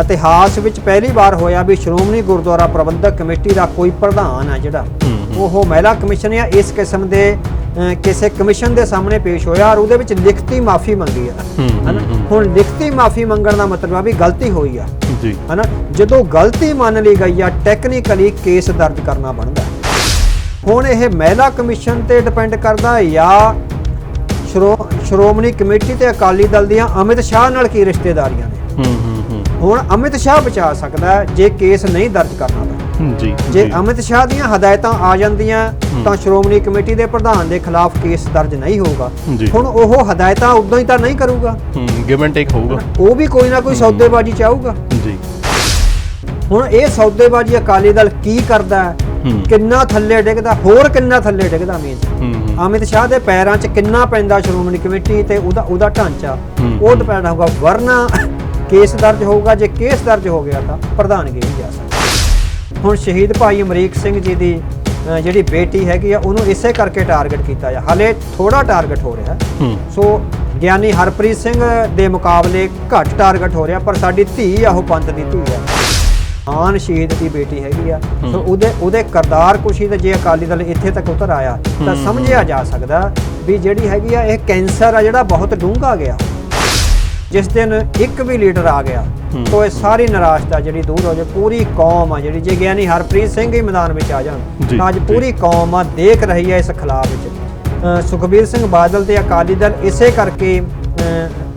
ਇਤਿਹਾਸ ਵਿੱਚ ਪਹਿਲੀ ਵਾਰ ਹੋਇਆ ਵੀ ਸ਼੍ਰੋਮਣੀ ਗੁਰਦੁਆਰਾ ਪ੍ਰਬੰਧਕ ਕਮੇਟੀ ਦਾ ਕੋਈ ਪ੍ਰਧਾਨ ਹੈ ਜਿਹੜਾ ਉਹ ਮਹਿਲਾ ਕਮਿਸ਼ਨ ਜਾਂ ਇਸ ਕਿਸਮ ਦੇ ਕਿਸੇ ਕਮਿਸ਼ਨ ਦੇ ਸਾਹਮਣੇ ਪੇਸ਼ ਹੋਇਆ ਔਰ ਉਹਦੇ ਵਿੱਚ ਲਿਖਤੀ ਮਾਫੀ ਮੰਗੀ ਹੈ ਹਨਾ? ਹੁਣ ਲਿਖਤੀ ਮਾਫੀ ਮੰਗਣ ਦਾ ਮਤਲਬ ਆ ਵੀ ਗਲਤੀ ਹੋਈ ਆ। ਜੀ। ਹਨਾ? ਜਦੋਂ ਗਲਤੀ ਮੰਨ ਲਈ ਗਈ ਆ ਟੈਕਨੀਕਲੀ ਕੇਸ ਦਰਜ ਕਰਨਾ ਬਣਦਾ। ਹੁਣ ਇਹ ਮਹਿਲਾ ਕਮਿਸ਼ਨ ਤੇ ਡਿਪੈਂਡ ਕਰਦਾ ਜਾਂ ਸ਼੍ਰੋ- ਸ਼੍ਰੋਮਣੀ ਕਮੇਟੀ ਤੇ ਅਕਾਲੀ ਦਲ ਦੀਆਂ ਅਮਿਤ ਸ਼ਾਹ ਨਾਲ ਕੀ ਰਿਸ਼ਤੇਦਾਰੀਆਂ ਨੇ? ਹੂੰ। ਹੁਣ ਅਮਿਤ ਸ਼ਾਹ ਬਚਾ ਸਕਦਾ ਜੇ ਕੇਸ ਨਹੀਂ ਦਰਜ ਕਰਨਾ ਤਾਂ। ਜੀ ਜੇ। ਅਮਿਤ ਸ਼ਾਹ ਦੀਆਂ ਹਦਾਇਤਾਂ ਆ ਜਾਂਦੀਆਂ ਤਾਂ ਸ਼੍ਰੋਮਣੀ ਕਮੇਟੀ ਦੇ ਪ੍ਰਧਾਨ ਦੇ ਖਿਲਾਫ ਕੇਸ ਦਰਜ ਨਹੀਂ ਹੋਊਗਾ। ਹੁਣ ਉਹ ਹਦਾਇਤਾਂ ਉਦੋਂ ਹੀ ਤਾਂ ਨਹੀਂ ਕਰੂਗਾ। ਹੂੰ ਗਿਵ ਐਂਡ ਟੇਕ ਹੋਊਗਾ। ਉਹ ਵੀ ਕੋਈ ਨਾ ਕੋਈ ਸੌਦੇਬਾਜ਼ੀ ਚਾਹੂਗਾ ਜੀ। ਹੁਣ ਇਹ ਸੌਦੇਬਾਜ਼ੀ ਅਕਾਲੀ ਦਲ ਕੀ ਕਰਦਾ ਹੈ? ਕਿੰਨਾ ਥੱਲੇ ਡਿੱਗਦਾ ਹੋਰ ਕਿੰਨਾ ਥੱਲੇ ਡਿੱਗਦਾ ਹੂੰ ਅਮਿਤ ਸ਼ਾਹ ਦੇ ਪੈਰਾਂ 'ਚ ਕਿੰਨਾ ਪੈਂਦਾ ਸ਼੍ਰੋਮਣੀ ਕਮੇਟੀ ਤੇ ਉਹਦਾ ਉਹਦਾ ਢਾਂਚਾ। ਉਹ ਡਿਪੈਂਡ ਹੋਊਗਾ ਵਰਨਾ ਕੇਸ ਦਰਜ ਹੋਊਗਾ ਜੇ ਕੇਸ ਦਰਜ ਹੋ ਗਿਆ ਤਾਂ ਪ੍ਰਧਾਨਗੀ ਨਹੀਂ ਜਾ ਸਕਦੀ ਹੁਣ ਸ਼ਹੀਦ ਭਾਈ ਅਮਰੀਕ ਸਿੰਘ ਜੀ ਦੀ ਜਿਹੜੀ ਬੇਟੀ ਹੈਗੀ ਆ ਉਹਨੂੰ ਇਸੇ ਕਰਕੇ ਟਾਰਗੇਟ ਕੀਤਾ ਜਾ ਹਾਲੇ ਥੋੜਾ ਟਾਰਗੇਟ ਹੋ ਰਿਹਾ। ਸੋ ਗਿਆਨੀ ਹਰਪ੍ਰੀਤ ਸਿੰਘ ਦੇ ਮੁਕਾਬਲੇ ਘੱਟ ਟਾਰਗੇਟ ਹੋ ਰਿਹਾ ਪਰ ਸਾਡੀ ਧੀ ਆ ਉਹ ਪੰਥ ਦੀ ਧੀ ਆ। ਆਨ ਸ਼ਹੀਦ ਦੀ ਬੇਟੀ ਹੈਗੀ ਆ। ਸੋ ਉਹਦੇ ਉਹਦੇ ਕਰਦਾਰ ਕੁਸ਼ੀ ਤੇ ਜੇ ਅਕਾਲੀ ਦਲ ਇੱਥੇ ਤੱਕ ਉਤਰ ਆਇਆ ਤਾਂ ਸਮਝਿਆ ਜਾ ਸਕਦਾ ਵੀ ਜਿਹੜੀ ਹੈਗੀ ਆ ਇਹ ਕੈਂਸਰ ਆ ਜਿਹੜਾ ਬਹੁਤ ਡੂੰਘਾ ਗਿਆ। ਜਿਸ ਦਿਨ ਇੱਕ ਵੀ ਲੀਡਰ ਆ ਗਿਆ। ਤਾਂ ਇਹ ਸਾਰੀ ਨਿਰਾਸ਼ਤਾ ਜਿਹੜੀ ਦੂਰ ਹੋ ਜਾਏ ਪੂਰੀ ਕੌਮ ਆ ਜਿਹੜੀ ਜੇ ਗਿਆਨੀ ਹਰਪ੍ਰੀਤ ਸਿੰਘ ਹੀ ਮੈਦਾਨ ਵਿੱਚ ਆ ਜਾਣ ਤਾਂ ਅੱਜ। ਪੂਰੀ ਕੌਮ ਆ ਦੇਖ ਰਹੀ ਹੈ ਇਸ ਖਿਲਾਫ ਵਿੱਚ ਸੁਖਬੀਰ ਸਿੰਘ ਬਾਦਲ ਤੇ ਅਕਾਲੀ ਦਲ ਇਸੇ ਕਰਕੇ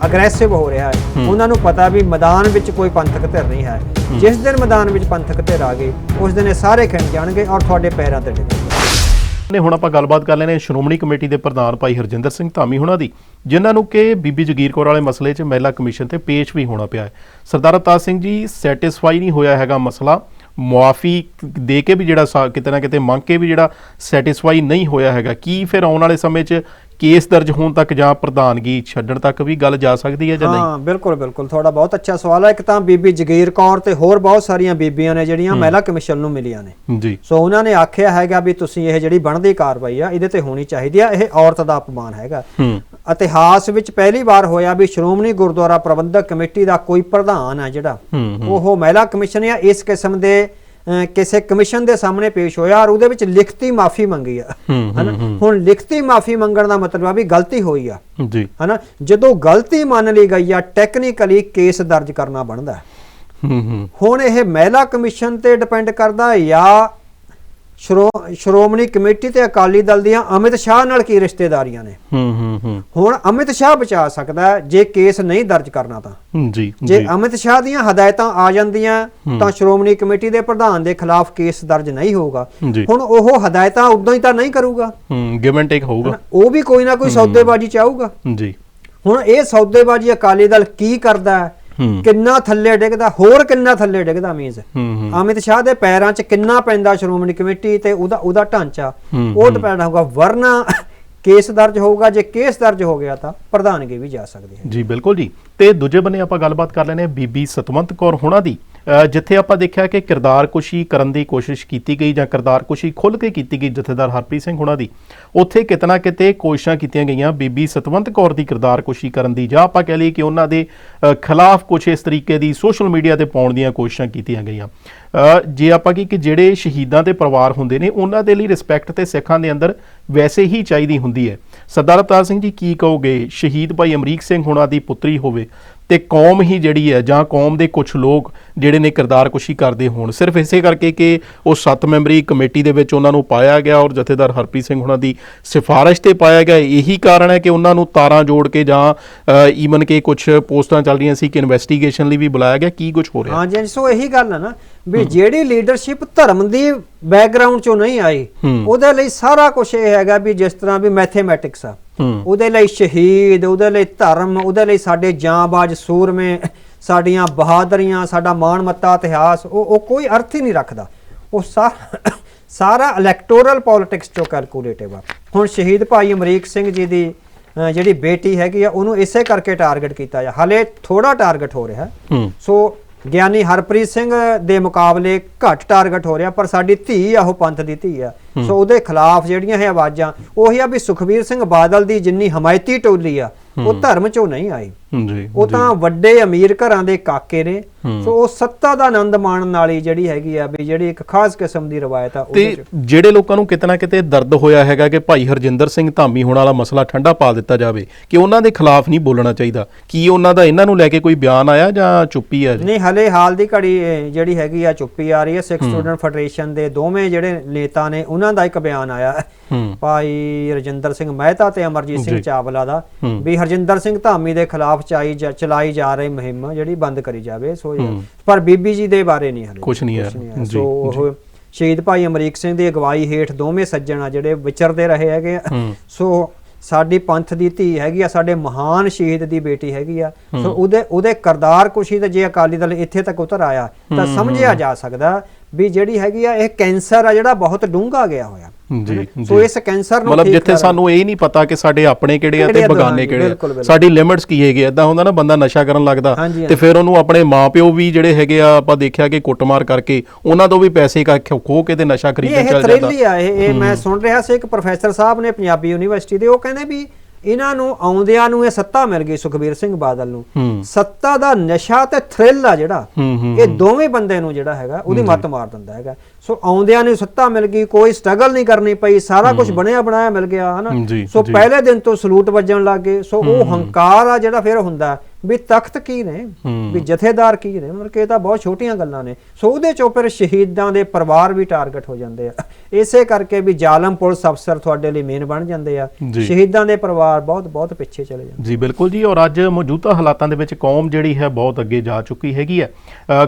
ਅਗਰੈਸਿਵ ਹੋ ਰਿਹਾ ਹੈ ਹੂੰ। ਉਹਨਾਂ ਨੂੰ ਪਤਾ ਵੀ ਮੈਦਾਨ ਵਿੱਚ ਕੋਈ ਪੰਥਕ ਧਿਰ ਨਹੀਂ ਹੈ ਜਿਸ ਦਿਨ ਮੈਦਾਨ ਵਿੱਚ ਪੰਥਕ ਧਿਰ ਆ ਗਏ ਉਸ ਦਿਨ ਇਹ ਸਾਰੇ ਖਿੰਡ ਜਾਣਗੇ ਔਰ ਤੁਹਾਡੇ ਪੈਰਾਂ ਤੇ ਡਿੱਗਣਗੇ ਨੇ ਹੁਣ ਆਪਾਂ ਗੱਲਬਾਤ ਕਰ ਲੈਣੇ ਸ਼੍ਰੋਮਣੀ ਕਮੇਟੀ ਦੇ ਪ੍ਰਧਾਨ ਭਾਈ ਹਰਜਿੰਦਰ ਸਿੰਘ ਧਾਮੀ ਹੁਣਾਂ ਦੀ, ਜਿਨ੍ਹਾਂ ਨੂੰ ਕਿ ਬੀਬੀ ਜਗੀਰ ਕੌਰ ਵਾਲੇ ਮਸਲੇ 'ਚ ਮਹਿਲਾ ਕਮਿਸ਼ਨ ਤੇ ਪੇਸ਼ ਵੀ ਹੋਣਾ ਪਿਆ ਹੈ। ਸਰਦਾਰ ਅਵਤਾਰ ਸਿੰਘ ਜੀ ਸੈਟੀਸਫਾਈ ਨਹੀਂ ਹੋਇਆ ਹੈਗਾ ਮਸਲਾ, ਮੁਆਫੀ ਦੇ ਕੇ ਵੀ ਜਿਹੜਾ ਸਾ- ਕਿਤੇ ਨਾ ਕਿਤੇ ਮੰਗ ਕੇ ਵੀ ਜਿਹੜਾ ਸੈਟੀਸਫਾਈ ਨਹੀਂ ਹੋਇਆ ਹੈਗਾ, ਕੀ ਫਿਰ ਆਉਣ ਵਾਲੇ ਸਮੇਂ 'ਚ ਕੇਸ ਦਰਜ ਹੋਣ ਤੱਕ ਜਾਂ ਪ੍ਰਧਾਨਗੀ ਛੱਡਣ ਤੱਕ ਵੀ ਗੱਲ ਜਾ ਸਕਦੀ ਹੈ ਜਾਂ ਨਹੀਂ? ਹਾਂ ਬਿਲਕੁਲ ਬਿਲਕੁਲ। ਤੁਹਾਡਾ ਬਹੁਤ ਅੱਛਾ ਸਵਾਲ ਹੈ। ਇੱਕ ਤਾਂ ਬੀਬੀ ਜਗੀਰ ਕੌਰ ਤੇ ਹੋਰ ਬਹੁਤ ਸਾਰੀਆਂ ਬੀਬੀਆਂ ਨੇ ਜਿਹੜੀਆਂ ਮਹਿਲਾ ਕਮਿਸ਼ਨ ਨੂੰ ਮਿਲੀਆਂ ਨੇ। ਜੀ। ਸੋ ਉਹਨਾਂ ਨੇ ਆਖਿਆ ਹੈਗਾ ਵੀ ਤੁਸੀਂ ਇਹ ਜਿਹੜੀ ਬਣਦੀ ਕਾਰਵਾਈ ਆ ਇਹਦੇ ਤੇ ਹੋਣੀ ਚਾਹੀਦੀ ਆ। ਇਹ ਔਰਤ ਦਾ ਅਪਮਾਨ ਹੈਗਾ। ਹੂੰ। ਇਤਿਹਾਸ ਵਿੱਚ ਪਹਿਲੀ ਵਾਰ ਹੋਇਆ ਵੀ ਸ਼੍ਰੋਮਣੀ ਗੁਰਦੁਆਰਾ ਪ੍ਰਬੰਧਕ ਕਮੇਟੀ ਦਾ ਕੋਈ ਪ੍ਰਧਾਨ ਹੈ ਜਿਹੜਾ ਉਹ ਮਹਿਲਾ ਕਮਿਸ਼ਨ ਜਾਂ ਇਸ ਕਿਸਮ ਦੇ ਕਿਸੇ ਕਮਿਸ਼ਨ ਦੇ ਸਾਹਮਣੇ ਪੇਸ਼ ਹੋਇਆ ਔਰ ਉਹਦੇ ਵਿੱਚ ਲਿਖਤੀ ਮਾਫੀ ਮੰਗੀ ਆ। ਹਨਾ? ਹੁਣ ਲਿਖਤੀ ਮਾਫੀ ਮੰਗਣ ਦਾ ਮਤਲਬ ਆ ਵੀ ਗਲਤੀ ਹੋਈ ਆ। ਜੀ। ਹਨਾ? ਜਦੋਂ ਗਲਤੀ ਮੰਨ ਲਈ ਗਈ ਆ ਟੈਕਨੀਕਲੀ ਕੇਸ ਦਰਜ ਕਰਨਾ ਬਣਦਾ। ਹੈ। ਹੂੰ। ਹੂੰ ਹੁਣ ਇਹ ਮਹਿਲਾ ਕਮਿਸ਼ਨ ਤੇ ਡਿਪੈਂਡ ਕਰਦਾ ਜਾਂ ਸ਼੍ਰੋਮਣੀ ਕਮੇਟੀ ਤੇ ਅਕਾਲੀ ਦਲ ਦੀਆਂ ਅਮਿਤ ਸ਼ਾਹ ਨਾਲ ਕੀ ਰਿਸ਼ਤੇਦਾਰੀਆਂ ਨੇ? ਹੂੰ ਹੂੰ ਹੂੰ। ਹੁਣ ਅਮਿਤ ਸ਼ਾਹ ਬਚਾ ਸਕਦਾ ਜੇ ਕੇਸ ਨਹੀਂ ਦਰਜ ਕਰਨਾ ਤਾਂ। ਜੀ ਜੇ ਅਮਿਤ ਸ਼ਾਹ ਦੀਆਂ ਹਦਾਇਤਾਂ ਆ ਜਾਂਦੀਆਂ ਤਾਂ ਸ਼੍ਰੋਮਣੀ ਕਮੇਟੀ ਦੇ ਪ੍ਰਧਾਨ ਦੇ ਖਿਲਾਫ ਕੇਸ ਦਰਜ ਨਹੀਂ ਹੋਊਗਾ। ਹੁਣ ਉਹ ਹਦਾਇਤਾਂ ਉਦੋਂ ਹੀ ਤਾਂ ਨਹੀਂ ਕਰੂਗਾ। ਹੂੰ ਗਿਵ ਐਂਡ ਟੇਕ ਹੋਊਗਾ। ਉਹ ਵੀ ਕੋਈ ਨਾ ਕੋਈ ਸੌਦੇਬਾਜ਼ੀ ਚਾਹੂਗਾ ਜੀ। ਹੁਣ ਇਹ ਸੌਦੇਬਾਜ਼ੀ ਅਕਾਲੀ ਦਲ ਕੀ ਕਰਦਾ ਹੂੰ? ਕਿੰਨਾ ਥੱਲੇ ਡਿੱਗਦਾ ਹੋਰ ਕਿੰਨਾ ਥੱਲੇ ਡਿੱਗਦਾ ਮੀਨਸ ਅਮਿਤ ਸ਼ਾਹ ਦੇ ਪੈਰਾਂ 'ਚ ਕਿੰਨਾ ਪੈਂਦਾ ਸ਼੍ਰੋਮਣੀ ਕਮੇਟੀ ਤੇ ਉਹਦਾ ਉਹਦਾ ਢਾਂਚਾ। ਉਹ ਡਿਪੈਂਡ ਹੋਊਗਾ ਵਰਨਾ ਕੇਸ ਦਰਜ ਹੋਊਗਾ ਜੇ ਕੇਸ ਦਰਜ ਹੋ ਗਿਆ ਤਾਂ ਪ੍ਰਧਾਨਗੀ ਵੀ ਜਾ ਸਕਦੀ ਹੈ। ਜੀ ਬਿਲਕੁਲ ਜੀ। ਤੇ ਦੂਜੇ ਬੰਨੇ ਆਪਾਂ ਗੱਲਬਾਤ ਕਰ ਲੈਨੇ ਬੀਬੀ ਸਤਵੰਤ ਕੌਰ ਹੁਣਾਂ ਦੀ। ਜਿੱਥੇ ਆਪਾਂ ਦੇਖਿਆ ਕਿ ਕਿਰਦਾਰ ਕੁਸ਼ੀ ਕਰਨ ਦੀ ਕੋਸ਼ਿਸ਼ ਕੀਤੀ ਗਈ ਜਾਂ ਕਿਰਦਾਰ ਕੁਸ਼ੀ ਖੁੱਲ ਕੇ ਕੀਤੀ ਗਈ ਜਥੇਦਾਰ ਹਰਪ੍ਰੀਤ ਸਿੰਘ ਹੁਣਾਂ ਦੀ, ਉੱਥੇ ਕਿਤਨਾ ਕਿਤੇ ਕੋਸ਼ਿਸ਼ਾਂ ਕੀਤੀਆਂ ਗਈਆਂ। ਬੀਬੀ ਸਤਵੰਤ ਕੌਰ ਦੀ ਕਿਰਦਾਰ ਕੁਸ਼ੀ ਕਰਨ ਦੀ, ਜਾਂ ਆਪਾਂ ਕਹਿ ਲਈਏ ਕਿ ਉਹਨਾਂ ਦੇ ਖਿਲਾਫ ਕੁਛ ਇਸ ਤਰੀਕੇ ਦੀ ਸੋਸ਼ਲ ਮੀਡੀਆ ਤੇ ਪਾਉਣ ਦੀਆਂ ਕੋਸ਼ਿਸ਼ਾਂ ਕੀਤੀਆਂ ਗਈਆਂ। ਜੇ ਆਪਾਂ ਕੀ ਕਿ ਜਿਹੜੇ ਸ਼ਹੀਦਾਂ ਦੇ ਪਰਿਵਾਰ ਹੁੰਦੇ ਨੇ, ਉਹਨਾਂ ਦੇ ਲਈ ਰਿਸਪੈਕਟ ਤੇ ਸਿੱਖਾਂ ਦੇ ਅੰਦਰ ਵੈਸੇ ਹੀ ਚਾਹੀਦੀ ਹੁੰਦੀ ਹੈ। ਸਰਦਾਰ ਅਵਤਾਰ ਸਿੰਘ ਜੀ ਕੀ ਕਹੋਗੇ? ਸ਼ਹੀਦ ਭਾਈ ਅਮਰੀਕ ਸਿੰਘ ਹੁਣਾਂ ਦੀ ਪੁੱਤਰੀ ਹੋਵੇ ਤੇ ਕੌਮ ਹੀ ਜਿਹੜੀ ਹੈ ਜਾਂ ਕੌਮ ਦੇ ਕੁਝ ਲੋਕ ਜਿਹੜੇ ਨੇ ਕਿਰਦਾਰ ਕੁਸ਼ੀ ਕਰਦੇ ਹੋਣ। ਸਿਰਫ ਇਸੇ ਕਰਕੇ ਕਿ ਉਹ ਸੱਤ ਮੈਂਬਰੀ ਕਮੇਟੀ ਦੇ ਵਿੱਚ ਉਹਨਾਂ ਨੂੰ ਪਾਇਆ ਗਿਆ ਔਰ ਜਥੇਦਾਰ ਹਰਪ੍ਰੀਤ ਸਿੰਘ ਹੁਣਾਂ ਦੀ ਸਿਫਾਰਿਸ਼ ਤੇ ਪਾਇਆ ਗਿਆ। ਇਹੀ ਕਾਰਨ ਹੈ ਕਿ ਉਹਨਾਂ ਨੂੰ ਤਾਰਾਂ ਜੋੜ ਕੇ ਜਾਂ ਈਵਨ ਕਿ ਕੁਝ ਪੋਸਟਾਂ ਚੱਲ ਰਹੀਆਂ ਸੀ ਕਿ ਇਨਵੈਸਟੀਗੇਸ਼ਨ ਲਈ ਵੀ ਬੁਲਾਇਆ ਗਿਆ। ਕੀ ਕੁਝ ਹੋ ਰਿਹਾ? ਹਾਂਜੀ ਹਾਂਜੀ, ਸੋ ਇਹੀ ਗੱਲ ਹੈ ਨਾ ਵੀ ਜਿਹੜੀ ਲੀਡਰਸ਼ਿਪ ਧਰਮ ਦੀ ਬੈਕਗ੍ਰਾਉਂਡ ਚੋਂ ਨਹੀਂ ਆਈ ਹੂੰ। ਉਹਦੇ ਲਈ ਸਾਰਾ ਕੁਝ ਇਹ ਹੈਗਾ ਵੀ ਜਿਸ ਤਰ੍ਹਾਂ ਵੀ ਮੈਥਮੈਟਿਕਸ ਆ। ਹੂੰ ਉਹਦੇ ਲਈ ਸ਼ਹੀਦ ਉਹਦੇ ਲਈ ਧਰਮ ਉਹਦੇ ਲਈ ਸਾਡੇ ਜਾਂਬਾਜ਼ ਸੂਰਮੇ ਸਾਡੀਆਂ ਬਹਾਦਰੀਆਂ ਸਾਡਾ ਮਾਣ ਮੱਤਾ ਇਤਿਹਾਸ ਉਹ ਉਹ ਕੋਈ ਅਰਥ ਹੀ ਨਹੀਂ ਰੱਖਦਾ। ਉਹ ਸਾ- ਸਾਰਾ ਇਲੈਕਟੋਰਲ ਪੋਲਿਟਿਕਸ ਚੋਂ ਕੈਲਕੂਲੇਟਿਵ ਆ। ਹੁਣ ਸ਼ਹੀਦ ਭਾਈ ਅਮਰੀਕ ਸਿੰਘ ਜੀ ਦੀ ਜਿਹੜੀ ਬੇਟੀ ਹੈਗੀ ਆ ਉਹਨੂੰ ਇਸੇ ਕਰਕੇ ਟਾਰਗੇਟ ਕੀਤਾ ਜਾ ਹਾਲੇ ਥੋੜਾ ਟਾਰਗੇਟ ਹੋ ਰਿਹਾ। ਸੋ ਗਿਆਨੀ ਹਰਪ੍ਰੀਤ ਸਿੰਘ ਦੇ ਮੁਕਾਬਲੇ ਘੱਟ ਟਾਰਗੇਟ ਹੋ ਰਿਹਾ ਪਰ ਸਾਡੀ ਧੀ ਆ ਉਹ ਪੰਥ ਦੀ ਧੀ ਆ। ਸੋ ਉਹਦੇ ਖਿਲਾਫ ਜਿਹੜੀਆਂ ਇਹ ਆਵਾਜ਼ਾਂ ਉਹੀ ਆ ਵੀ ਸੁਖਬੀਰ ਸਿੰਘ ਬਾਦਲ ਦੀ ਜਿੰਨੀ ਹਮਾਇਤੀ ਟੋਲੀ ਆ ਉਹ ਧਰਮ ਚੋਂ ਨਹੀਂ ਆਈ। ਜੀ ਉਹ ਤਾਂ ਵੱਡੇ ਅਮੀਰ ਘਰਾਂ ਦੇ ਕਾਕੇ ਨੇ। ਸੋ ਉਹ ਸੱਤਾ ਦਾ ਆਨੰਦ ਮਾਣਨ ਵਾਲੀ ਜਿਹੜੀ ਹੈਗੀ ਆ ਵੀ ਜਿਹੜੀ ਇੱਕ ਖਾਸ ਕਿਸਮ ਦੀ ਰਵਾਇਤ ਆ ਉਹਦੇ ਤੇ ਜਿਹੜੇ ਲੋਕਾਂ ਨੂੰ ਕਿਤੇ ਨਾ ਕਿਤੇ ਦਰਦ ਹੋਇਆ ਹੈਗਾ ਕਿ ਭਾਈ ਹਰਜਿੰਦਰ ਸਿੰਘ ਧਾਮੀ ਹੋਣ ਵਾਲਾ ਮਸਲਾ ਠੰਡਾ ਪਾ ਦਿੱਤਾ ਜਾਵੇ ਕਿ ਉਹਨਾਂ ਦੇ ਖਿਲਾਫ ਨਹੀਂ ਬੋਲਣਾ ਚਾਹੀਦਾ। ਕੀ ਉਹਨਾਂ ਦਾ ਇਹਨਾਂ ਨੂੰ ਲੈ ਕੇ ਕੋਈ ਬਿਆਨ ਆਇਆ ਜਾਂ ਚੁੱਪੀ ਹੈ ਜੀ? ਨਹੀਂ ਹਲੇ ਹਾਲ ਦੀ ਘੜੀ ਜਿਹੜੀ ਹੈਗੀ ਆ ਚੁੱਪੀ ਆ ਰਹੀ ਹੈ ਸਿੱਖ ਸਟੂਡੈਂਟ ਫੈਡਰੇਸ਼ਨ ਦੇ ਦੋਵੇਂ ਜਿਹੜੇ ਨੇਤਾ ਨੇ ਉਹਨਾਂ ਦਾ ਇੱਕ ਬਿਆਨ ਆਇਆ। ਭਾਈ ਰਜਿੰਦਰ ਸਿੰਘ ਮਹਿਤਾ ਤੇ ਅਮਰਜੀਤ ਸਿੰਘ। ਚਾਵਲਾ ਦਾ। ਵੀ ਹਰਜਿੰਦਰ ਸਿੰਘ ਧਾਮੀ ਦੇ ਖਿਲਾਫ ਚਾਈ ਜਾ- ਚਲਾਈ ਜਾ ਰਹੀ ਮੁਹਿੰਮ ਜਿਹੜੀ ਬੰਦ ਕਰੀ ਜਾਵੇ ਸੋ। ਪਰ ਬੀਬੀ ਜੀ ਦੇ ਬਾਰੇ ਨਹੀਂ ਹਲੇ। ਕੁਛ ਨਹੀਂ ਹੈ। ਸੋ ਉਹ ਸ਼ਹੀਦ ਭਾਈ ਅਮਰੀਕ ਸਿੰਘ ਦੀ ਅਗਵਾਈ ਹੇਠ ਦੋਵੇਂ ਸੱਜਣ ਆ ਜਿਹੜੇ ਵਿਚਰਦੇ ਰਹੇ ਹੈਗੇ। ਸੋ ਸਾਡੀ ਪੰਥ ਦੀ ਧੀ ਹੈਗੀ ਆ ਸਾਡੇ ਮਹਾਨ ਸ਼ਹੀਦ ਦੀ ਬੇਟੀ ਹੈਗੀ ਆ। ਸੋ ਉਹਦੇ ਉਹਦੇ ਕਰਦਾਰ ਕੁਸ਼ੀ ਤੇ ਜੇ ਅਕਾਲੀ ਦਲ ਇੱਥੇ ਤੱਕ ਉਤਰ ਆਇਆ ਤਾਂ ਸਮਝਿਆ ਜਾ ਸਕਦਾ ਵੀ ਜਿਹੜੀ ਹੈਗੀ ਆ ਇਹ ਕੈਂਸਰ ਆ ਜਿਹੜਾ ਬਹੁਤ ਡੂੰਘਾ ਗਿਆ ਹੋਇਆ। ਜੀ ਸੋ। ਇਸ ਕੈਂਸਰ ਨੂੰ ਮਤਲਬ ਜਿੱਥੇ ਸਾਨੂੰ ਇਹ ਨਹੀਂ ਪਤਾ ਕਿ ਸਾਡੇ ਆਪਣੇ ਕਿਹੜੇ ਆ ਤੇ ਬਗਾਨੇ ਕਿਹੜੇ ਆ। ਸਾਡੀ ਲਿਮਿਟਸ ਕੀ ਹੈਗੇ ਏਦਾਂ ਹੁੰਦਾ ਨਾ ਬੰਦਾ ਨਸ਼ਾ ਕਰਨ ਲੱਗਦਾ ਤੇ ਫਿਰ ਉਹਨੂੰ ਆਪਣੇ ਮਾਪਿਓ ਵੀ ਜਿਹੜੇ ਹੈਗੇ ਆ ਆਪਾਂ ਦੇਖਿਆ ਕਿ ਕੁੱਟਮਾਰ ਕਰਕੇ ਉਹਨਾਂ ਤੋਂ ਵੀ ਪੈਸੇ ਕ- ਖੋ ਕੇ ਤੇ ਨਸ਼ਾ ਖਰੀਦਣ ਚੱਲ ਜਾਂਦਾ। ਆ ਇਹ ਇਹ ਮੈਂ ਸੁਣ ਰਿਹਾ ਸੀ ਇੱਕ ਪ੍ਰੋਫੈਸਰ ਸਾਹਿਬ ਨੇ ਪੰਜਾਬੀ ਯੂਨੀਵਰਸਿਟੀ ਦੇ ਉਹ ਕਹਿੰਦੇ ਵੀ ਇਹਨਾਂ ਨੂੰ ਆਉਂਦਿਆਂ ਨੂੰ ਇਹ ਸੱਤਾ ਮਿਲ ਗਈ ਸੁਖਬੀਰ ਸਿੰਘ ਬਾਦਲ ਨੂੰ। ਸੱਤਾ ਦਾ ਨਸ਼ਾ ਤੇ ਥ੍ਰਿਲ ਆ ਜਿਹੜਾ ਇਹ ਦੋਵੇਂ ਬੰਦੇ ਨੂੰ ਜਿਹੜਾ ਹੈਗਾ ਉਹਦੀ ਮੱਤ ਮਾਰ ਦਿੰਦਾ ਹੈਗਾ। ਸੋ ਆਉਂਦਿਆਂ ਨੂੰ ਸੱਤਾ ਮਿਲ ਗਈ ਕੋਈ ਸਟਰਗਲ ਨਹੀਂ ਕਰਨੀ ਪਈ ਸਾਰਾ ਕੁਝ ਬਣਿਆ ਬਣਾਇਆ ਮਿਲ ਗਿਆ ਹਨਾ। ਸੋ। ਪਹਿਲੇ ਦਿਨ ਤੋਂ ਸਲੂਟ ਵੱਜਣ ਲੱਗ ਸੋ ਉਹ ਹੰਕਾਰ ਆ ਜਿਹੜਾ ਫਿਰ ਹੁੰਦਾ। ਵੀ ਤਖਤ ਕੀ ਨੇ। ਵੀ ਜਥੇਦਾਰ ਕੀ ਨੇ? ਮਤਲਬ ਕਿ ਇਹ ਤਾਂ ਬਹੁਤ ਛੋਟੀਆਂ ਗੱਲਾਂ ਨੇ। ਸੋ ਉਹਦੇ ਚੋਂ ਫਿਰ ਸ਼ਹੀਦਾਂ ਦੇ ਪਰਿਵਾਰ ਵੀ ਟਾਰਗੇਟ ਹੋ ਜਾਂਦੇ ਆ। ਇਸੇ ਕਰਕੇ ਵੀ ਜ਼ਾਲਮ ਪੁਲਿਸ ਅਫਸਰ ਤੁਹਾਡੇ ਲਈ ਮੇਨ ਬਣ ਜਾਂਦੇ ਆ। ਸ਼ਹੀਦਾਂ ਦੇ ਪਰਿਵਾਰ ਬਹੁਤ ਬਹੁਤ ਪਿੱਛੇ ਚਲੇ ਜਾਂਦੇ ਜੀ ਬਿਲਕੁਲ ਜੀ। ਔਰ ਅੱਜ ਮੌਜੂਦਾ ਹਾਲਾਤਾਂ ਦੇ ਵਿੱਚ ਕੌਮ ਜਿਹੜੀ ਹੈ ਬਹੁਤ ਅੱਗੇ ਜਾ ਚੁੱਕੀ ਹੈਗੀ ਹੈ।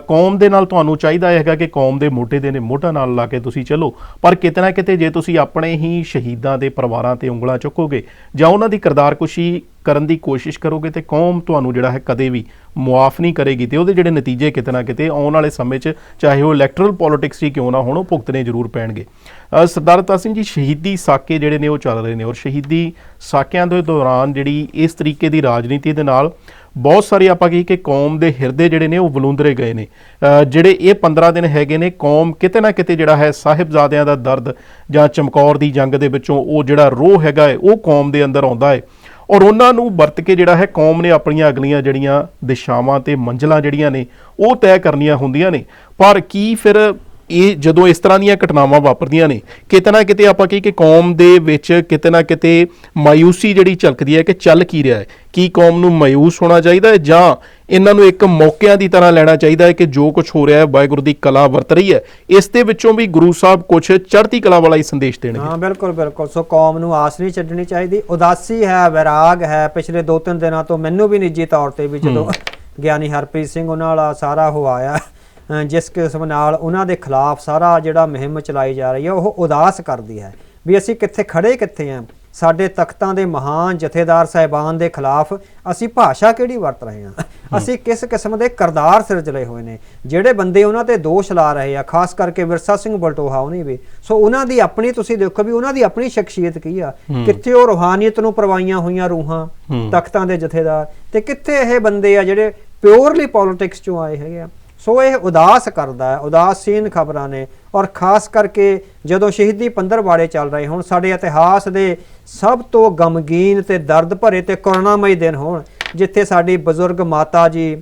ਕੌਮ ਦੇ ਨਾਲ ਤੁਹਾਨੂੰ ਚਾਹੀਦਾ ਹੈਗਾ ਕਿ ਕੌਮ ਦੇ ਮੋਢੇ ਦੇ ਨੇ ਮੋਢਾ ਨਾਲ ਲਾ ਕੇ ਤੁਸੀਂ ਚੱਲੋ। ਪਰ ਕਿਤੇ ਨਾ ਕਿਤੇ ਜੇ ਤੁਸੀਂ ਆਪਣੇ ਹੀ ਸ਼ਹੀਦਾਂ ਦੇ ਪਰਿਵਾਰਾਂ ਤੇ ਉਂਗਲਾਂ ਚੁੱਕੋਗੇ ਜਾਂ ਉਹਨਾਂ ਦੀ ਕਿਰਦਾਰਕੁਸ਼ੀ ਕਰਨ ਦੀ ਕੋਸ਼ਿਸ਼ ਕਰੋਗੇ ਤੇ ਕੌਮ ਤੁਹਾਨੂੰ ਜਿਹੜਾ ਹੈ ਕਦੇ ਵੀ ਮੁਆਫ ਨਹੀਂ ਕਰੇਗੀ ਤੇ ਉਹਦੇ ਜਿਹੜੇ ਨਤੀਜੇ ਕਿਤੇ ਨਾ ਕਿਤੇ ਆਉਣ ਵਾਲੇ ਸਮੇਂ 'ਚ ਚਾਹੇ ਉਹ ਇਲੈਕਟਰਲ ਪੋਲਿਟਿਕਸ ਹੀ ਕਿਉਂ ਨਾ ਹੋਣ, ਉਹ ਭੁਗਤਣੇ ਜ਼ਰੂਰ ਪੈਣਗੇ। ਸਰਦਾਰ ਤਾਸ ਸਿੰਘ ਜੀ, ਸ਼ਹੀਦੀ ਸਾਕੇ ਜਿਹੜੇ ਨੇ ਉਹ ਚੱਲ ਰਹੇ ਨੇ ਔਰ ਸ਼ਹੀਦੀ ਸਾਕਿਆਂ ਦੇ ਦੌਰਾਨ ਜਿਹੜੀ ਇਸ ਤਰੀਕੇ ਦੀ ਰਾਜਨੀਤੀ ਦੇ ਨਾਲ ਬਹੁਤ ਸਾਰੇ ਆਪਾਂ ਕਹੀ ਕਿ ਕੌਮ ਦੇ ਹਿਰਦੇ ਜਿਹੜੇ ਨੇ ਉਹ ਵਲੂੰਦਰੇ ਗਏ ਨੇ। ਜਿਹੜੇ ਇਹ 15 ਦਿਨ ਹੈਗੇ ਨੇ, ਕੌਮ ਕਿਤੇ ਨਾ ਕਿਤੇ ਜਿਹੜਾ ਹੈ ਸਾਹਿਬਜ਼ਾਦਿਆਂ ਦਾ ਦਰਦ ਜਾਂ ਚਮਕੌਰ ਦੀ ਜੰਗ ਦੇ ਵਿੱਚੋਂ ਉਹ ਜਿਹੜਾ ਰੋਹ ਹੈਗਾ ਹੈ, ਉਹ ਕੌਮ ਦੇ ਅੰਦਰ ਆਉਂਦਾ ਹੈ। ਔਰ ਉਹਨਾਂ ਨੂੰ ਵਰਤ ਕੇ ਜਿਹੜਾ ਹੈ ਕੌਮ ਨੇ ਆਪਣੀਆਂ ਅਗਲੀਆਂ ਜਿਹੜੀਆਂ ਦਿਸ਼ਾਵਾਂ ਤੇ ਮੰਜ਼ਲਾਂ ਜਿਹੜੀਆਂ ਨੇ ਉਹ ਤੈਅ ਕਰਨੀਆਂ ਹੁੰਦੀਆਂ ਨੇ। ਪਰ ਕੀ ਫਿਰ ਇਹ ਜਦੋਂ ਇਸ ਤਰ੍ਹਾਂ ਦੀਆਂ ਘਟਨਾਵਾਂ ਵਾਪਰਦੀਆਂ ਨੇ ਕਿਤੇ ਨਾ ਕਿਤੇ ਆਪਾਂ ਕਹੀ ਕਿ ਕੌਮ ਦੇ ਵਿੱਚ ਕਿਤੇ ਨਾ ਕਿਤੇ ਮਾਇੂਸੀ ਜਿਹੜੀ ਝਲਕਦੀ ਹੈ ਕਿ ਚੱਲ ਕੀ ਰਿਹਾ ਹੈ। ਕੀ ਕੌਮ ਨੂੰ ਮਾਇੂਸ ਹੋਣਾ ਚਾਹੀਦਾ ਹੈ ਜਾਂ ਇਹਨਾਂ ਨੂੰ ਇੱਕ ਮੌਕਿਆਂ ਦੀ ਤਰ੍ਹਾਂ ਲੈਣਾ ਚਾਹੀਦਾ ਹੈ ਕਿ ਜੋ ਕੁਝ ਹੋ ਰਿਹਾ ਹੈ ਵਾਹਿਗੁਰੂ ਦੀ ਕਲਾ ਵਰਤ ਰਹੀ ਹੈ। ਇਸ ਦੇ ਵਿੱਚੋਂ ਵੀ ਗੁਰੂ ਸਾਹਿਬ ਕੁਝ ਚੜ੍ਹਦੀ ਕਲਾ ਵਾਲਾ ਹੀ ਸੰਦੇਸ਼ ਦੇਣਗੇ। ਹਾਂ ਬਿਲਕੁਲ ਬਿਲਕੁਲ। ਸੋ ਕੌਮ ਨੂੰ ਆਸ ਨਹੀਂ ਛੱਡਣੀ ਚਾਹੀਦੀ। ਉਦਾਸੀ ਹੈ ਵਿਰਾਗ ਹੈ। ਪਿਛਲੇ ਦੋ ਤਿੰਨ ਦਿਨਾਂ ਤੋਂ ਮੈਨੂੰ ਵੀ ਨਿੱਜੀ ਤੌਰ ਤੇ ਵੀ ਜਦੋਂ ਗਿਆਨੀ ਹਰਪ੍ਰੀਤ ਸਿੰਘ ਉਹਨਾਂ ਵਾਲਾ ਸਾਰਾ ਹੋ ਆਇਆ ਜਿਸ ਕਿਸਮ ਨਾਲ ਉਹਨਾਂ ਦੇ ਖਿਲਾਫ ਸਾਰਾ ਜਿਹੜਾ ਮੁਹਿੰਮ ਚਲਾਈ ਜਾ ਰਹੀ ਹੈ ਉਹ ਉਦਾਸ ਕਰਦੀ ਹੈ ਵੀ ਅਸੀਂ ਕਿੱਥੇ ਖੜੇ ਕਿੱਥੇ ਆਂ ਸਾਡੇ ਤਖਤਾਂ ਦੇ ਮਹਾਨ ਜਥੇਦਾਰ ਸਾਹਿਬਾਨ ਦੇ ਖਿਲਾਫ ਅਸੀਂ ਭਾਸ਼ਾ ਕਿਹੜੀ ਵਰਤ ਰਹੇ ਹਾਂ? ਅਸੀਂ ਕਿਸ ਕਿਸਮ ਦੇ ਕਰਦਾਰ ਸਿਰਜਲੇ ਹੋਏ ਨੇ? ਜਿਹੜੇ ਬੰਦੇ ਉਹਨਾਂ ਤੇ ਦੋਸ਼ ਲਾ ਰਹੇ ਆ ਖਾਸ ਕਰਕੇ ਵਿਰਸਾ ਸਿੰਘ ਬਲਟੋਹਾ ਉਹਨੇ ਵੀ। ਸੋ ਉਹਨਾਂ ਦੀ ਆਪਣੀ ਤੁਸੀਂ ਦੇਖੋ ਵੀ ਉਹਨਾਂ ਦੀ ਆਪਣੀ ਸ਼ਖਸੀਅਤ ਕੀ ਆ? ਕਿੱਥੇ ਉਹ ਰੂਹਾਨੀਅਤ ਨੂੰ ਪ੍ਰਵਾਈਆਂ ਹੋਈਆਂ ਰੂਹਾਂ। ਤਖਤਾਂ ਦੇ ਜਥੇਦਾਰ? ਤੇ ਕਿੱਥੇ ਇਹ ਬੰਦੇ ਆ ਜਿਹੜੇ ਪਿਓਰਲੀ ਪੋਲਿਟਿਕਸ ਚੋਂ ਆਏ ਹੈਗੇ ਆ? ਸੋ ਇਹ ਉਦਾਸ ਕਰਦਾ ਹੈ ਉਦਾਸੀਨ ਖਬਰਾਂ ਨੇ। ਔਰ ਖਾਸ ਕਰਕੇ ਜਦੋਂ ਸ਼ਹੀਦੀ ਪੰਦਰਵਾੜੇ ਚੱਲ ਰਹੇ ਹੋਣ ਸਾਡੇ ਇਤਿਹਾਸ ਦੇ ਸਭ ਤੋਂ ਗਮਗੀਨ ਤੇ ਦਰਦ ਭਰੇ ਤੇ ਕਰੁਣਾਮਈ ਦਿਨ ਹੋਣ ਜਿੱਥੇ ਸਾਡੀ ਬਜ਼ੁਰਗ ਮਾਤਾ ਜੀ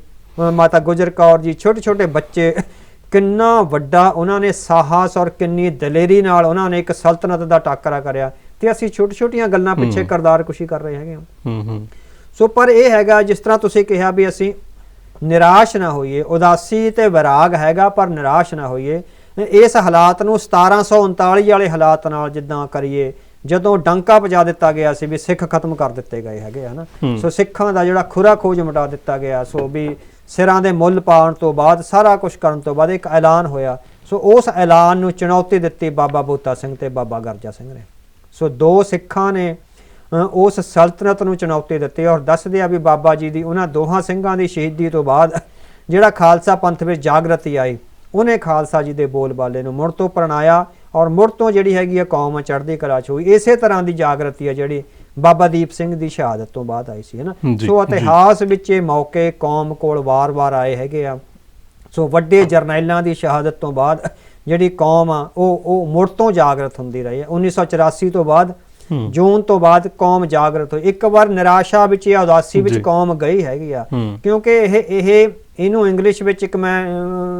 ਮਾਤਾ ਗੁਜਰ ਕੌਰ ਜੀ ਛੋਟੇ ਛੋਟੇ ਬੱਚੇ ਕਿੰਨਾ ਵੱਡਾ ਉਹਨਾਂ ਨੇ ਸਾਹਸ ਔਰ ਕਿੰਨੀ ਦਲੇਰੀ ਨਾਲ ਉਹਨਾਂ ਨੇ ਇੱਕ ਸਲਤਨਤ ਦਾ ਟਾਕਰਾ ਕਰਿਆ ਤੇ ਅਸੀਂ ਛੋਟੀ ਛੋਟੀਆਂ ਗੱਲਾਂ ਪਿੱਛੇ ਕਰਦਾਰ ਕੁਸ਼ੀ ਕਰ ਰਹੇ ਹੈਗੇ ਹਾਂ। ਹੂੰ ਹੂੰ। ਸੋ ਪਰ ਇਹ ਹੈਗਾ ਜਿਸ ਤਰ੍ਹਾਂ ਤੁਸੀਂ ਕਿਹਾ ਵੀ ਅਸੀਂ ਨਿਰਾਸ਼ ਨਾ ਹੋਈਏ ਉਦਾਸੀ ਤੇ ਵਿਰਾਗ ਹੈਗਾ ਪਰ ਨਿਰਾਸ਼ ਨਾ ਹੋਈਏ। ਇਸ ਹਾਲਾਤ ਨੂੰ 1739 ਵਾਲੇ ਹਾਲਾਤ ਨਾਲ ਜਿੱਦਾਂ ਕਰੀਏ ਜਦੋਂ ਡੰਕਾ ਵਜਾ ਦਿੱਤਾ ਗਿਆ ਸੀ ਵੀ ਸਿੱਖ ਖਤਮ ਕਰ ਦਿੱਤੇ ਗਏ ਹੈਗੇ ਹਨਾ। ਸੋ ਸਿੱਖਾਂ ਦਾ ਜਿਹੜਾ ਖੁਰਾ ਖੋਜ ਮਿਟਾ ਦਿੱਤਾ ਗਿਆ ਸੋ ਵੀ ਸਿਰਾਂ ਦੇ ਮੁੱਲ ਪਾਉਣ ਤੋਂ ਬਾਅਦ ਸਾਰਾ ਕੁਝ ਕਰਨ ਤੋਂ ਬਾਅਦ ਇੱਕ ਐਲਾਨ ਹੋਇਆ। ਸੋ ਉਸ ਐਲਾਨ ਨੂੰ ਚੁਣੌਤੀ ਦਿੱਤੀ ਬਾਬਾ ਬੂਤਾ ਸਿੰਘ ਤੇ ਬਾਬਾ ਗਰਜਾ ਸਿੰਘ ਨੇ। ਸੋ ਦੋ ਸਿੱਖਾਂ ਨੇ ਉਸ ਸਲਤਨਤ ਨੂੰ ਚੁਣੌਤੀ ਦਿੱਤੀ ਔਰ ਦੱਸਦੇ ਆ ਵੀ ਬਾਬਾ ਜੀ ਦੀ ਉਹਨਾਂ ਦੋਹਾਂ ਸਿੰਘਾਂ ਦੀ ਸ਼ਹੀਦੀ ਤੋਂ ਬਾਅਦ ਜਿਹੜਾ ਖਾਲਸਾ ਪੰਥ ਵਿੱਚ ਜਾਗਰਤੀ ਆਈ ਉਹਨੇ ਖਾਲਸਾ ਜੀ ਦੇ ਬੋਲ ਬਾਲੇ ਨੂੰ ਮੁੜ ਤੋਂ ਪ੍ਰਣਾਇਆ ਔਰ ਮੁੜ ਤੋਂ ਜਿਹੜੀ ਹੈਗੀ ਆ ਕੌਮ ਚੜ੍ਹਦੀ ਕਲਾ ਚ ਹੋਈ ਇਸੇ ਤਰ੍ਹਾਂ ਦੀ ਜਾਗਰਤੀ ਆ ਜਿਹੜੀ ਬਾਬਾ ਦੀਪ ਸਿੰਘ ਦੀ ਸ਼ਹਾਦਤ ਤੋਂ ਬਾਅਦ ਆਈ ਸੀ ਹੈ ਨਾ ਸੋ। ਇਤਿਹਾਸ ਵਿੱਚ ਇਹ ਮੌਕੇ ਕੌਮ ਕੋਲ ਵਾਰ-ਵਾਰ ਆਏ ਹੈਗੇ ਆ ਸੋ ਵੱਡੇ ਜਰਨੈਲਾਂ ਦੀ ਸ਼ਹਾਦਤ ਤੋਂ ਬਾਅਦ ਜਿਹੜੀ ਕੌਮ ਆ ਉਹ ਉਹ ਮੁੜ ਤੋਂ ਜਾਗਰਤ ਹੁੰਦੀ ਰਹੀ ਹੈ 1984 ਤੋਂ ਬਾਅਦ। ਜੂਨ ਤੋਂ ਬਾਅਦ ਕੌਮ ਜਾਗਰਤ ਹੋਈ ਇੱਕ ਵਾਰ ਨਿਰਾਸ਼ਾ ਵਿੱਚ ਜਾਂ ਉਦਾਸੀ ਵਿੱਚ। ਕੌਮ ਗਈ ਹੈਗੀ ਆ। ਕਿਉਂਕਿ ਇਹ ਇਹ ਇਹਨੂੰ ਇੰਗਲਿਸ਼ ਵਿੱਚ ਇੱਕ ਮੈਂ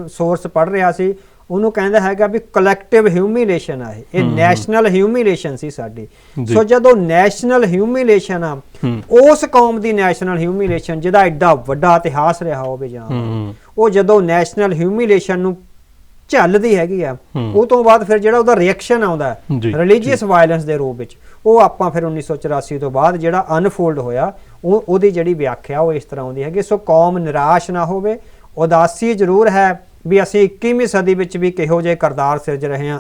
ਸੋਰਸ ਪੜ੍ਹ ਰਿਹਾ ਸੀ ਉਹਨੂੰ ਕਹਿੰਦਾ ਹੈਗਾ ਵੀ ਕਲੈਕਟਿਵ ਹਿਊਮਿਲੇਸ਼ਨ ਆ ਇਹ ਨੈਸ਼ਨਲ ਹਿਊਮਿਲੇਸ਼ਨ ਸੀ ਸਾਡੀ। ਸੋ ਜਦੋਂ ਨੈਸ਼ਨਲ ਹਿਊਮਿਲੇਸ਼ਨ ਆ। ਉਸ ਕੌਮ ਦੀ ਨੈਸ਼ਨਲ ਹਿਊਮਿਲੇਸ਼ਨ ਜਿਹਦਾ ਐਡਾ ਵੱਡਾ ਇਤਿਹਾਸ ਰਿਹਾ ਹੋਵੇ ਜਾਂ ਉਹ ਜਦੋਂ ਨੈਸ਼ਨਲ ਹਿਊਮਿਲੇਸ਼ਨ ਨੂੰ ਝੱਲਦੀ ਹੈਗੀ ਆ। ਉਹ ਤੋਂ ਬਾਅਦ ਫਿਰ ਜਿਹੜਾ ਉਹਦਾ ਰਿਐਕਸ਼ਨ ਆਉਂਦਾ ਰਿਲੀਜੀਅਸ ਵਾਇਲੈਂਸ ਦੇ ਰੂਪ ਵਿੱਚ ਉਹ ਆਪਾਂ ਫਿਰ 1984 ਤੋਂ ਬਾਅਦ ਜਿਹੜਾ ਅਨਫੋਲਡ ਹੋਇਆ ਉਹ ਉਹਦੀ ਜਿਹੜੀ ਵਿਆਖਿਆ ਉਹ ਇਸ ਤਰ੍ਹਾਂ ਆਉਂਦੀ ਹੈਗੀ। ਸੋ ਕੌਮ ਨਿਰਾਸ਼ ਨਾ ਹੋਵੇ ਉਦਾਸੀ ਜ਼ਰੂਰ ਹੈ ਵੀ ਅਸੀਂ 21ਵੀਂ ਸਦੀ ਵਿੱਚ ਵੀ ਕਿਹੋ ਜਿਹੇ ਕਰਤਾਰ ਸਿਰਜ ਰਹੇ ਹਾਂ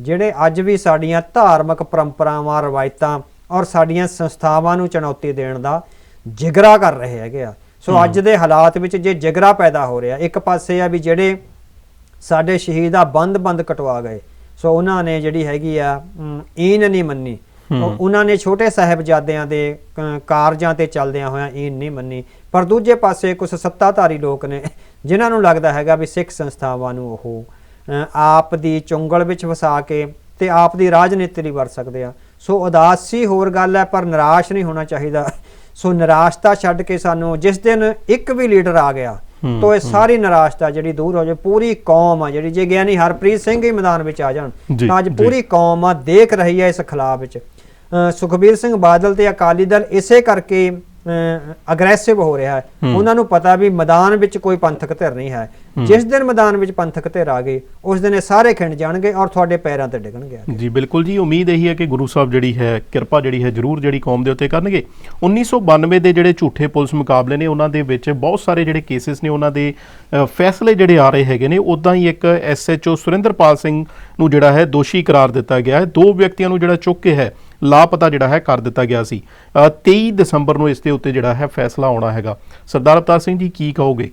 ਜਿਹੜੇ ਅੱਜ ਵੀ ਸਾਡੀਆਂ ਧਾਰਮਿਕ ਪਰੰਪਰਾਵਾਂ ਰਵਾਇਤਾਂ ਔਰ ਸਾਡੀਆਂ ਸੰਸਥਾਵਾਂ ਨੂੰ ਚੁਣੌਤੀ ਦੇਣ ਦਾ ਜਿਗਰਾ ਕਰ ਰਹੇ ਹੈਗੇ ਆ। ਸੋ ਅੱਜ ਦੇ ਹਾਲਾਤ ਵਿੱਚ ਜੇ ਜਿਗਰਾ ਪੈਦਾ ਹੋ ਰਿਹਾ ਇੱਕ ਪਾਸੇ ਆ ਵੀ ਜਿਹੜੇ ਸਾਡੇ ਸ਼ਹੀਦ ਬੰਦ-ਬੰਦ ਕਟਵਾ ਗਏ ਸੋ ਉਹਨਾਂ ਨੇ ਜਿਹੜੀ ਹੈਗੀ ਆ ਈਨ ਨਹੀਂ ਮੰਨੀ। ਹੂੰ। ਉਹਨਾਂ ਨੇ ਛੋਟੇ ਸਾਹਿਬਜ਼ਾਦਿਆਂ ਦੇ ਕਾਰਜਾਂ ਤੇ ਚੱਲਦਿਆਂ ਹੋਇਆਂ ਈਨ ਨਹੀਂ ਮੰਨੀ। ਪਰ ਦੂਜੇ ਪਾਸੇ ਕੁਝ ਸੱਤਾਧਾਰੀ ਲੋਕ ਨੇ ਜਿਨ੍ਹਾਂ ਨੂੰ ਲੱਗਦਾ ਹੈਗਾ ਵੀ ਸਿੱਖ ਸੰਸਥਾਵਾਂ ਨੂੰ ਉਹ ਆਪ ਦੀ ਚੁੰਗਲ ਵਿੱਚ ਫਸਾ ਕੇ ਤੇ ਆਪ ਦੀ ਰਾਜਨੀਤੀ ਲਈ ਵਰਤ ਸਕਦੇ ਆ। ਸੋ ਉਦਾਸੀ ਹੋਰ ਗੱਲ ਹੈ ਪਰ ਨਿਰਾਸ਼ ਨਹੀਂ ਹੋਣਾ ਚਾਹੀਦਾ। ਸੋ ਨਿਰਾਸ਼ਤਾ ਛੱਡ ਕੇ ਸਾਨੂੰ ਜਿਸ ਦਿਨ ਇੱਕ ਵੀ ਲੀਡਰ ਆ ਗਿਆ ਤੋ ਇਹ ਸਾਰੀ ਨਿਰਾਸ਼ਤਾ ਜਿਹੜੀ ਦੂਰ ਹੋ ਜਾਏ ਪੂਰੀ ਕੌਮ ਆ ਜਿਹੜੀ ਜੇ ਗਿਆਨੀ ਹਰਪ੍ਰੀਤ ਸਿੰਘ ਹੀ ਮੈਦਾਨ ਵਿੱਚ ਆ ਜਾਣ ਤਾਂ ਅੱਜ। ਪੂਰੀ ਕੌਮ ਆ ਦੇਖ ਰਹੀ ਹੈ ਇਸ ਖਿਲਾਫ ਵਿੱਚ। ਸੁਖਬੀਰ ਸਿੰਘ ਬਾਦਲ ਤੇ ਅਕਾਲੀ ਦਲ ਇਸੇ ਕਰਕੇ ਅਗਰੈਸਿਵ ਹੋ ਰਿਹਾ ਹੈ। ਉਹਨਾਂ ਨੂੰ ਪਤਾ ਵੀ ਮੈਦਾਨ ਵਿੱਚ ਕੋਈ ਪੰਥਕ ਧਿਰ ਨਹੀਂ ਹੈ ਜਿਸ ਦਿਨ ਮੈਦਾਨ ਵਿੱਚ ਪੰਥਕ ਧਿਰ ਆ ਗਈ ਉਸ ਦਿਨ ਇਹ ਸਾਰੇ ਖਿੰਡ ਜਾਣਗੇ ਔਰ ਤੁਹਾਡੇ ਪੈਰਾਂ ਤੇ ਡਿੱਗਣਗੇ ਜੀ ਬਿਲਕੁਲ ਜੀ। ਉਮੀਦ ਇਹੀ ਹੈ ਕਿ ਗੁਰੂ ਸਾਹਿਬ ਜਿਹੜੀ ਹੈ ਕਿਰਪਾ ਜਿਹੜੀ ਹੈ ਜਰੂਰ ਜਿਹੜੀ ਕੌਮ ਦੇ ਉੱਤੇ ਕਰਨਗੇ। 1992 ਦੇ ਜਿਹੜੇ ਝੂਠੇ ਪੁਲਿਸ ਮੁਕਾਬਲੇ ਨੇ ਉਹਨਾਂ ਦੇ ਵਿੱਚ ਬਹੁਤ ਸਾਰੇ ਜਿਹੜੇ ਕੇਸਿਸ ਨੇ ਉਹਨਾਂ ਦੇ ਫੈਸਲੇ ਜਿਹੜੇ ਆ ਰਹੇ ਹੈਗੇ ਨੇ ਉਦਾਂ ਹੀ ਇੱਕ ਐਸਐਚਓ ਸੁਰਿੰਦਰਪਾਲ ਸਿੰਘ ਨੂੰ ਜਿਹੜਾ ਹੈ ਦੋਸ਼ੀ ਕਰਾਰ ਦਿੱਤਾ ਗਿਆ ਹੈ। ਦੋ ਵਿਅਕਤੀਆਂ ਨੂੰ ਜਿਹੜਾ ਚੁੱਕ ਕੇ ਹੈ ਲਾਪਤਾ ਜਿਹੜਾ ਹੈ ਕਰ ਦਿੱਤਾ ਗਿਆ ਸੀ। ਅ, 23 ਦਸੰਬਰ ਨੂੰ ਇਸ ਦੇ ਉੱਤੇ ਜਿਹੜਾ ਹੈ ਫੈਸਲਾ ਆਉਣਾ ਹੈਗਾ। ਸਰਦਾਰ ਅਵਤਾਰ ਸਿੰਘ ਜੀ ਕੀ ਕਹੋਗੇ?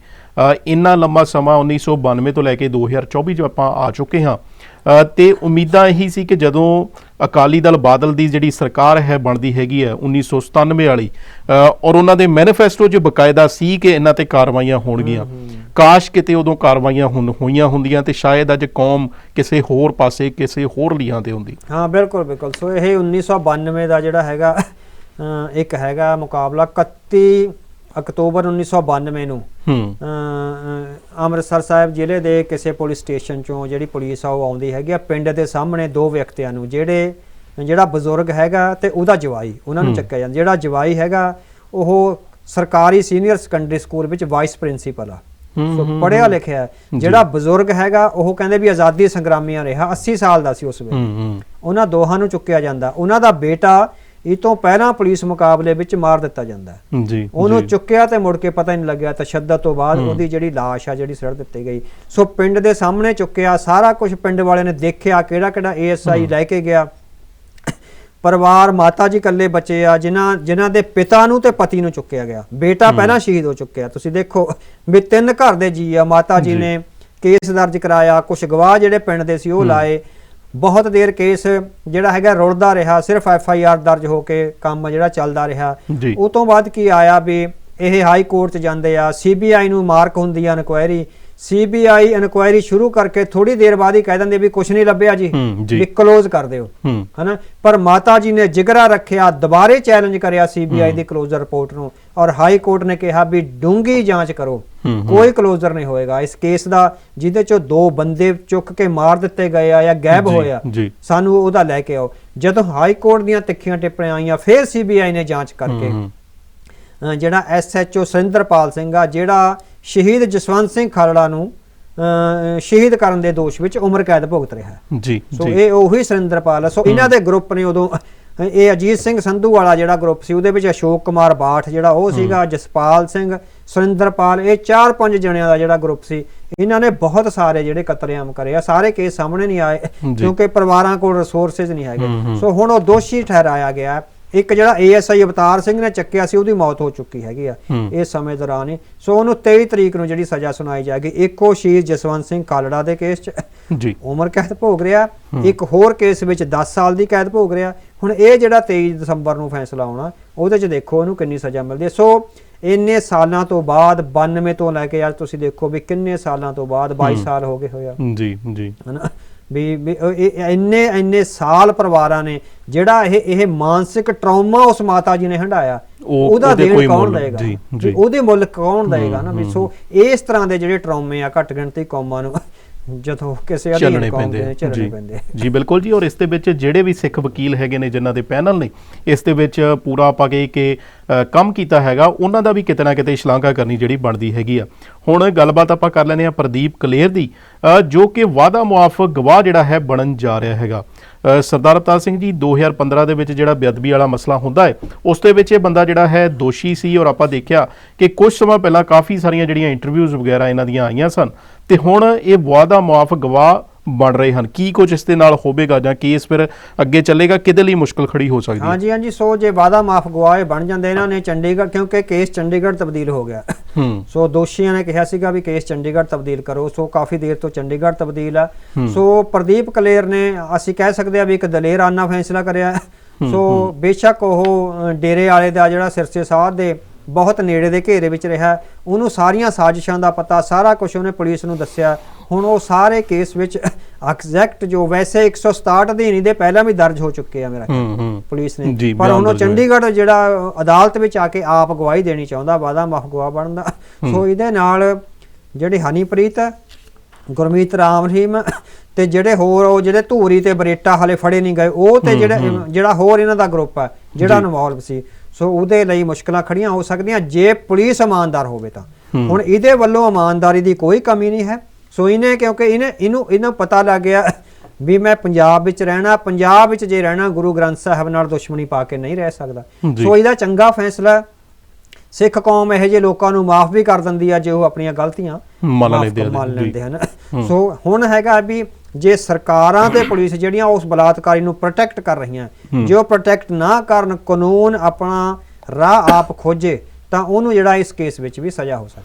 ਇੰਨਾ ਲੰਮਾ ਸਮਾਂ 1992 ਤੋਂ ਲੈ ਕੇ 2024 ਚ ਆਪਾਂ ਆ ਚੁੱਕੇ ਹਾਂ। ਤੇ ਉਮੀਦਾਂ ਇਹੀ ਸੀ ਕਿ ਜਦੋਂ ਅਕਾਲੀ ਦਲ ਬਾਦਲ ਦੀ ਜਿਹੜੀ ਸਰਕਾਰ ਹੈ ਬਣਦੀ ਹੈਗੀ ਹੈ 1997 ਵਾਲੀ ਔਰ ਉਹਨਾਂ ਦੇ ਮੈਨੀਫੈਸਟੋ 'ਚ ਬਕਾਇਦਾ ਸੀ ਕਿ ਇਹਨਾਂ ਤੇ ਕਾਰਵਾਈਆਂ ਹੋਣਗੀਆਂ। ਕਾਸ਼ ਕਿਤੇ ਉਦੋਂ ਕਾਰਵਾਈਆਂ ਹੁਣ ਹੋਈਆਂ ਹੁੰਦੀਆਂ ਤੇ ਸ਼ਾਇਦ ਅੱਜ ਕੌਮ ਕਿਸੇ ਹੋਰ ਪਾਸੇ ਕਿਸੇ ਹੋਰ ਲੀਹਾਂ ਤੇ ਹੁੰਦੀ। ਹਾਂ ਬਿਲਕੁਲ ਬਿਲਕੁਲ। ਸੋ ਇਹ 1992 ਦਾ ਜਿਹੜਾ ਹੈਗਾ ਇੱਕ ਹੈਗਾ ਮੁਕਾਬਲਾ 31 ਅਕਤੂਬਰ 1992 ਨੂੰ ਹੂੰ। ਅੰਮ੍ਰਿਤਸਰ ਸਾਹਿਬ ਜ਼ਿਲ੍ਹੇ ਦੇ ਕਿਸੇ ਪੁਲਿਸ ਸਟੇਸ਼ਨ ਚੋਂ ਜਿਹੜੀ ਪੁਲਿਸ ਆ ਉਹ ਆਉਂਦੀ ਹੈਗੀ ਆ। ਪਿੰਡ ਦੇ ਸਾਹਮਣੇ ਦੋ ਵਿਅਕਤੀਆਂ ਨੂੰ ਜਿਹੜੇ ਜਿਹੜਾ ਬਜ਼ੁਰਗ ਹੈਗਾ ਤੇ ਉਹਦਾ ਜਵਾਈ ਉਹਨਾਂ ਨੂੰ। ਚੱਕਿਆ ਜਾਂਦਾ। ਜਿਹੜਾ ਜਵਾਈ ਹੈਗਾ ਉਹ ਸਰਕਾਰੀ ਸੀਨੀਅਰ ਸੈਕੰਡਰੀ ਸਕੂਲ ਵਿੱਚ ਵਾਈਸ ਪ੍ਰਿੰਸੀਪਲ ਆ। ਸੋ ਪੜਿਆ। ਲਿਖਿਆ। ਜਿਹੜਾ ਬਜ਼ੁਰਗ ਹੈਗਾ ਉਹ ਕਹਿੰਦੇ ਵੀ ਆਜ਼ਾਦੀ ਸੰਗਰਾਮੀਆਂ ਰਿਹਾ 80 ਸਾਲ ਦਾ ਸੀ ਉਸ ਵੇਲੇ। ਉਹਨਾਂ ਦੋਹਾਂ ਨੂੰ ਚੁੱਕਿਆ ਜਾਂਦਾ। ਉਹਨਾਂ ਦਾ ਬੇਟਾ ਇਹ ਤੋਂ ਪਹਿਲਾਂ ਪੁਲਿਸ ਮੁਕਾਬਲੇ ਵਿੱਚ ਮਾਰ ਦਿੱਤਾ ਜਾਂਦਾ ਹੈ। ਜੀ ਉਹਨੂੰ। ਚੁੱਕਿਆ ਤੇ ਮੁੜ ਕੇ ਪਤਾ ਹੀ ਨਹੀਂ ਲੱਗਿਆ ਤਸ਼ੱਦਦ ਤੋਂ ਬਾਅਦ ਉਹਦੀ ਜਿਹੜੀ ਲਾਸ਼ ਆ ਜਿਹੜੀ ਸੜ ਦਿੱਤੀ ਗਈ। ਸੋ ਪਿੰਡ ਦੇ ਸਾਹਮਣੇ ਚੁੱਕਿਆ ਸਾਰਾ ਕੁਝ ਪਿੰਡ ਵਾਲਿਆਂ ਨੇ ਦੇਖਿਆ ਕਿਹੜਾ ਕਿਹੜਾ ਏਐਸਆਈ ਲੈ ਕੇ ਗਿਆ। ਪਰਿਵਾਰ ਮਾਤਾ ਜੀ ਇਕੱਲੇ ਬੱਚੇ ਆ ਜਿਨ੍ਹਾਂ ਜਿਨ੍ਹਾਂ ਦੇ ਪਿਤਾ ਨੂੰ ਤੇ ਪਤੀ ਨੂੰ ਚੁੱਕਿਆ ਗਿਆ। ਬੇਟਾ ਪਹਿਲਾਂ ਸ਼ਹੀਦ ਹੋ ਚੁੱਕਿਆ। ਤੁਸੀਂ ਦੇਖੋ ਵੀ ਤਿੰਨ ਘਰ ਦੇ ਜੀ ਆ ਮਾਤਾ ਜੀ। ਨੇ ਕੇਸ ਦਰਜ ਕਰਾਇਆ ਕੁਝ ਗਵਾਹ ਜਿਹੜੇ ਪਿੰਡ ਦੇ ਸੀ ਉਹ ਲਾਏ। ਬਹੁਤ ਦੇਰ ਕੇਸ ਜਿਹੜਾ ਹੈਗਾ ਰੁਲਦਾ ਰਿਹਾ ਸਿਰਫ ਐਫ ਆਈ ਆਰ ਦਰਜ ਹੋ ਕੇ ਕੰਮ ਜਿਹੜਾ ਚੱਲਦਾ ਰਿਹਾ। ਉਹ ਤੋਂ ਬਾਅਦ ਕੀ ਆਇਆ ਵੀ ਇਹ ਹਾਈ ਕੋਰਟ 'ਚ ਜਾਂਦੇ ਆ ਸੀਬੀਆਈ ਨੂੰ ਮਾਰਕ ਹੁੰਦੀ ਆ ਇਨਕੁਆਇਰੀ ਸੀਬੀਆਈ ਇਨਕੁਆਇਰੀ ਸ਼ੁਰੂ ਕਰਕੇ ਥੋੜੀ ਦੇਰ ਬਾਅਦ ਹੀ ਕਹਿ ਦਿੰਦੇ ਵੀ ਕੁਝ ਨਹੀਂ ਲੱਭਿਆ ਜੀ। ਵੀ ਕਲੋਜ਼ ਕਰ ਦਿਓ ਹਨਾ ਪਰ ਮਾਤਾ ਜੀ ਨੇ ਜਿਗਰਾ ਰੱਖਿਆ ਦੁਬਾਰੇ ਚੈਲੰਜ ਕਰਿਆ ਸੀਬੀਆਈ ਦੀ ਕਲੋਜ਼ਰ ਰਿਪੋਰਟ ਨੂੰ ਔਰ ਹਾਈ ਕੋਰਟ ਨੇ ਕਿਹਾ ਵੀ ਡੂੰਗੀ ਜਾਂਚ ਕਰੋ। ਕੋਈ ਕਲੋਜ਼ਰ ਨਹੀਂ ਹੋਏਗਾ ਇਸ ਕੇਸ ਦਾ ਜਿਹਦੇ ਚੋਂ ਦੋ ਬੰਦੇ ਚੁੱਕ ਕੇ ਮਾਰ ਦਿੱਤੇ ਗਏ ਆ ਜਾਂ ਗਾਇਬ ਹੋਇਆ। ਸਾਨੂੰ ਉਹਦਾ ਲੈ ਕੇ ਆਓ ਜਦੋਂ ਹਾਈ ਕੋਰਟ ਦੀਆਂ ਤਿੱਖੀਆਂ ਟਿੱਪਣੀਆਂ ਆਈਆਂ ਫਿਰ ਸੀਬੀਆਈ ਨੇ ਜਾਂਚ ਕਰਕੇ ਜਿਹੜਾ ਐਸਐਚਓ ਸੁਰਿੰਦਰਪਾਲ ਸਿੰਘ ਆ ਜਿਹੜਾ ਸ਼ਹੀਦ ਜਸਵੰਤ ਸਿੰਘ ਖਾਲੜਾ ਨੂੰ ਸ਼ਹੀਦ ਕਰਨ ਦੇ ਦੋਸ਼ ਵਿੱਚ ਉਮਰ ਕੈਦ ਭੁਗਤ ਰਿਹਾ ਹੈ। ਜੀ ਸੋ ਇਹ ਉਹੀ ਸੁਰਿੰਦਰਪਾਲ ਆ। ਸੋ ਇਹਨਾਂ ਦੇ ਗਰੁੱਪ ਨੇ ਉਦੋਂ ਇਹ ਅਜੀਤ ਸਿੰਘ ਸੰਧੂ ਵਾਲਾ ਜਿਹੜਾ ਗਰੁੱਪ ਸੀ ਉਹਦੇ ਵਿੱਚ ਅਸ਼ੋਕ ਕੁਮਾਰ ਬਾਠ ਜਿਹੜਾ ਉਹ ਸੀਗਾ ਜਸਪਾਲ ਸਿੰਘ ਸੁਰਿੰਦਰਪਾਲ ਇਹ ਚਾਰ ਪੰਜ ਜਣਿਆਂ ਦਾ ਜਿਹੜਾ ਗਰੁੱਪ ਸੀ ਇਹਨਾਂ ਨੇ ਬਹੁਤ ਸਾਰੇ ਜਿਹੜੇ ਕਤਲੇਆਮ ਕਰੇ ਆ। ਸਾਰੇ ਕੇਸ ਸਾਹਮਣੇ ਨਹੀਂ ਆਏ। ਕਿਉਂਕਿ ਪਰਿਵਾਰਾਂ ਕੋਲ ਰਿਸੋਰਸਸ ਨਹੀਂ ਹੂੰ, ਹੈਗੇ ਹੂੰ। ਸੋ ਹੁਣ ਉਹ ਦੋਸ਼ੀ ਠਹਿਰਾਇਆ ਗਿਆ ਹੈ। ਇੱਕ ਜਿਹੜਾ ਏਐਸਆਈ ਅਵਤਾਰ ਸਿੰਘ ਨੇ ਚੱਕਿਆ ਸੀ ਉਹਦੀ ਮੌਤ ਹੋ ਚੁੱਕੀ ਹੈਗੀ ਆ। ਇਸ ਸਮੇਂ ਦੌਰਾਨ ਸੋ ਉਹਨੂੰ 23 ਤਰੀਕ ਨੂੰ ਜਿਹੜੀ ਸਜ਼ਾ ਸੁਣਾਈ ਜਾਏਗੀ ਇੱਕੋ ਸ਼ਹੀਦ ਜਸਵੰਤ ਸਿੰਘ ਕਾਲੜਾ ਦੇ ਕੇਸ 'ਚ। ਜੀ। ਉਮਰ ਕੈਦ ਭੋਗ ਰਿਹਾ ਇੱਕ ਹੋਰ ਕੇਸ ਵਿੱਚ 10 ਸਾਲ ਦੀ ਕੈਦ ਭੋਗ ਰਿਹਾ। ਹੁਣ ਇਹ ਜਿਹੜਾ 23 ਦਸੰਬਰ ਨੂੰ ਫੈਸਲਾ ਆਉਣਾ ਉਹਦੇ 'ਚ ਦੇਖੋ ਉਹਨੂੰ ਕਿੰਨੀ ਸਜ਼ਾ ਮਿਲਦੀ ਹੈ। ਸੋ ਇੰਨੇ ਸਾਲਾਂ ਤੋਂ ਬਾਅਦ 92 ਤੋਂ ਲੈ ਕੇ ਅੱਜ ਤੁਸੀਂ ਦੇਖੋ ਵੀ ਕਿੰਨੇ ਸਾਲਾਂ ਤੋਂ ਬਾਅਦ 22 ਸਾਲ ਹੋ ਗਏ ਹੋਇਆ ਜੀ ਜੀ। ਹਨਾ? ਵੀ ਇੰਨੇ ਇੰਨੇ ਸਾਲ ਪਰਿਵਾਰਾਂ ਨੇ ਜਿਹੜਾ ਇਹ ਇਹ ਮਾਨਸਿਕ ਟਰਾਮਾ ਉਸ ਮਾਤਾ ਜੀ ਨੇ ਹੰਡਾਇਆ ਉਹ- ਉਹਦਾ ਦੇਣ ਕੌਣ ਜੀ। ਉਹਦੇ ਮੁੱਲ ਕੌਣ ਦੇਗਾ ਨਾ? ਵੀ ਸੋ ਇਸ ਤਰ੍ਹਾਂ ਦੇ ਜਿਹੜੇ ਟਰਾਮੇ ਆ ਘੱਟ ਗਿਣਤੀ ਕੌਮਾਂ ਨੂੰ ਜਦੋਂ ਕਿਸੇ ਚੱਲਣੇ ਅਧੀਨ ਕੌਮ ਪੈਂਦੇ। ਚੱਲਣੇ ਪੈਂਦੇ ਜੀ ਬਿਲਕੁਲ ਜੀ ਔਰ ਇਸ ਦੇ ਵਿੱਚ ਜਿਹੜੇ ਵੀ ਸਿੱਖ ਵਕੀਲ ਹੈਗੇ ਨੇ ਜਿਨ੍ਹਾਂ ਦੇ ਪੈਨਲ ਨੇ ਇਸ ਦੇ ਵਿੱਚ ਪੂਰਾ ਆਪਾਂ ਕਹੇ ਕਿ ਕੰਮ ਕੀਤਾ ਹੈਗਾ ਉਹਨਾਂ ਦਾ ਵੀ ਕਿਤੇ ਨਾ ਕਿਤੇ ਸ਼ਲਾਘਾ ਕਰਨੀ ਜਿਹੜੀ ਬਣਦੀ ਹੈਗੀ ਆ। ਹੁਣ ਗੱਲਬਾਤ ਆਪਾਂ ਕਰ ਲੈਨੇ ਆ ਪ੍ਰਦੀਪ ਕਲੇਰ ਦੀ। ਜੋ ਕਿ ਵਾਅਦਾ ਮੁਆਫ ਗਵਾਹ ਜਿਹੜਾ ਹੈ ਬਣਨ ਜਾ ਰਿਹਾ ਹੈਗਾ। ਸਰਦਾਰ ਅਵਤਾਰ ਸਿੰਘ ਜੀ 2015 ਦੇ ਵਿੱਚ ਜਿਹੜਾ ਬੇਅਦਬੀ ਵਾਲਾ ਮਸਲਾ ਹੁੰਦਾ ਹੈ, ਉਸ ਦੇ ਵਿੱਚ ਇਹ ਬੰਦਾ ਜਿਹੜਾ ਹੈ ਦੋਸ਼ੀ ਸੀ ਔਰ ਆਪਾਂ ਦੇਖਿਆ ਕਿ ਕੁਝ ਸਮਾਂ ਪਹਿਲਾਂ ਕਾਫੀ ਸਾਰੀਆਂ ਜਿਹੜੀਆਂ ਇੰਟਰਵਿਊਜ਼ ਵਗੈਰਾ ਇਹਨਾਂ ਦੀਆਂ ਆਈਆਂ ਸਨ ਤੇ ਹੁਣ ਇਹ ਵਾਅਦਾ ਮੁਆਫ ਗਵਾਹ ਬਣ ਰਹੇ ਹਨ। ਕੀ ਕੁਝ ਇਸ ਦੇ ਨਾਲ ਹੋਵੇਗਾ ਜਾਂ ਕੇਸ ਫਿਰ ਅੱਗੇ ਚੱਲੇਗਾ? ਕਿਹਦੇ ਲਈ ਮੁਸ਼ਕਲ ਖੜੀ ਹੋ ਸਕਦੀ ਹੈ? ਹਾਂਜੀ ਹਾਂਜੀ। ਸੋ ਜੇ ਵਾਦਾ ਮਾਫ ਗਵਾਏ ਬਣ ਜਾਂਦੇ ਇਹਨਾਂ ਨੇ ਚੰਡੀਗੜ੍ਹ ਕਿਉਂਕਿ ਕੇਸ ਚੰਡੀਗੜ੍ਹ ਤਬਦੀਲ ਹੋ ਗਿਆ। ਹੂੰ। ਸੋ ਦੋਸ਼ੀਆਂ ਨੇ ਕਿਹਾ ਸੀਗਾ ਵੀ ਕੇਸ ਚੰਡੀਗੜ੍ਹ ਤਬਦੀਲ ਕਰੋ। ਸੋ ਕਾਫੀ ਦੇਰ ਤੋਂ ਚੰਡੀਗੜ੍ਹ ਤਬਦੀਲ ਆ। ਸੋ ਪ੍ਰਦੀਪ ਕਲੇਰ ਨੇ ਅਸੀਂ ਕਹਿ ਸਕਦੇ ਆ ਵੀ ਇੱਕ ਦਲੇਰਾਨਾ ਫੈਸਲਾ ਕਰਿਆ। ਸੋ ਬੇਸ਼ੱਕ ਉਹ ਡੇਰੇ ਵਾਲੇ ਦਾ ਜਿਹੜਾ ਸਿਰਸੇ ਸਾਧ ਦੇ ਬਹੁਤ ਨੇੜੇ ਦੇ ਘੇਰੇ ਵਿੱਚ ਰਿਹਾ। ਉਹਨੂੰ ਸਾਰੀਆਂ ਸਾਜ਼ਿਸ਼ਾਂ ਦਾ ਪਤਾ ਸਾਰਾ ਕੁਝ ਉਹਨੇ ਪੁਲਿਸ ਨੂੰ ਦੱਸਿਆ। ਹੁਣ ਉਹ ਸਾਰੇ ਕੇਸ ਵਿੱਚ ਐਗਜ਼ੈਕਟ ਜੋ ਵੈਸੇ 167 ਅਧੀਨ ਦੇ ਪਹਿਲਾਂ ਵੀ ਦਰਜ ਹੋ ਚੁੱਕੇ ਆ ਮੇਰਾ ਪੁਲਿਸ ਨੇ। ਪਰ ਹੁਣ। ਚੰਡੀਗੜ੍ਹ ਜਿਹੜਾ ਅਦਾਲਤ ਵਿੱਚ ਆ ਕੇ ਆਪ ਗਵਾਹੀ ਦੇਣੀ ਚਾਹੁੰਦਾ ਵਾਦਾ ਮਾਫ ਗਵਾਹ ਬਣਦਾ ਸੋ ਇਹਦੇ ਨਾਲ ਜਿਹੜੇ ਹਨੀਪ੍ਰੀਤ ਗੁਰਮੀਤ ਰਾਮ ਰਹੀਮ ਤੇ ਜਿਹੜੇ ਹੋਰ ਉਹ ਜਿਹੜੇ ਧੂਰੀ ਤੇ ਬਰੇਟਾ ਹਲੇ ਫੜੇ ਨਹੀਂ ਗਏ ਉਹ ਤੇ ਜਿਹੜਾ ਜਿਹੜਾ ਹੋਰ ਇਹਨਾਂ ਦਾ ਗਰੁੱਪ ਹੈ ਜਿਹੜਾ ਇਨਵੋਲਵ ਸੀ। ਸੋ ਉਹਦੇ ਲਈ ਮੁਸ਼ਕਲਾਂ ਖੜੀਆਂ ਹੋ ਸਕਦੀਆਂ। ਜੇ ਪੁਲਿਸ ਇਮਾਨਦਾਰ ਹੋਵੇ ਤਾਂ। ਹੁਣ ਇਹਦੇ ਵੱਲੋਂ ਇਮਾਨਦਾਰੀ ਦੀ ਕੋਈ ਕਮੀ ਨਹੀਂ ਹੈ। ਸੋ ਇਹਨੇ ਕਿਉਂਕਿ ਇਹਨੇ ਇਹਨੂੰ ਇਹਨੂੰ ਪਤਾ ਲੱਗ ਗਿਆ ਵੀ ਮੈਂ ਪੰਜਾਬ ਵਿੱਚ ਰਹਿਣਾ ਪੰਜਾਬ ਵਿੱਚ ਜੇ ਰਹਿਣਾ ਗੁਰੂ ਗ੍ਰੰਥ ਸਾਹਿਬ ਨਾਲ ਦੁਸ਼ਮਣੀ ਪਾ ਕੇ ਨਹੀਂ ਰਹਿ ਸਕਦਾ। ਸੋ ਇਹਦਾ ਚੰਗਾ ਫੈਸਲਾ। ਸਿੱਖ ਕੌਮ ਇਹੋ ਜਿਹੇ ਲੋਕਾਂ ਨੂੰ ਮਾਫ ਵੀ ਕਰ ਦਿੰਦੀ ਆ ਜੇ ਉਹ ਆਪਣੀਆਂ ਗਲਤੀਆਂ ਮੰਨ। ਲੈਂਦੇ ਹਨ ਸੋ ਹੁਣ ਹੈਗਾ ਵੀ ਜੇ ਸਰਕਾਰਾਂ ਤੇ ਪੁਲਿਸ ਜਿਹੜੀਆਂ ਉਸ ਬਲਾਤਕਾਰੀ ਨੂੰ ਪ੍ਰੋਟੈਕਟ ਕਰ ਰਹੀਆਂ ਜੇ ਉਹ ਪ੍ਰੋਟੈਕਟ ਨਾ ਕਰਨ ਕਾਨੂੰਨ ਆਪਣਾ ਰਾਹ ਆਪ ਖੋਜੇ ਤਾਂ ਉਹਨੂੰ ਜਿਹੜਾ ਇਸ ਕੇਸ ਵਿੱਚ ਵੀ ਸਜ਼ਾ ਹੋ ਸਕਦੀ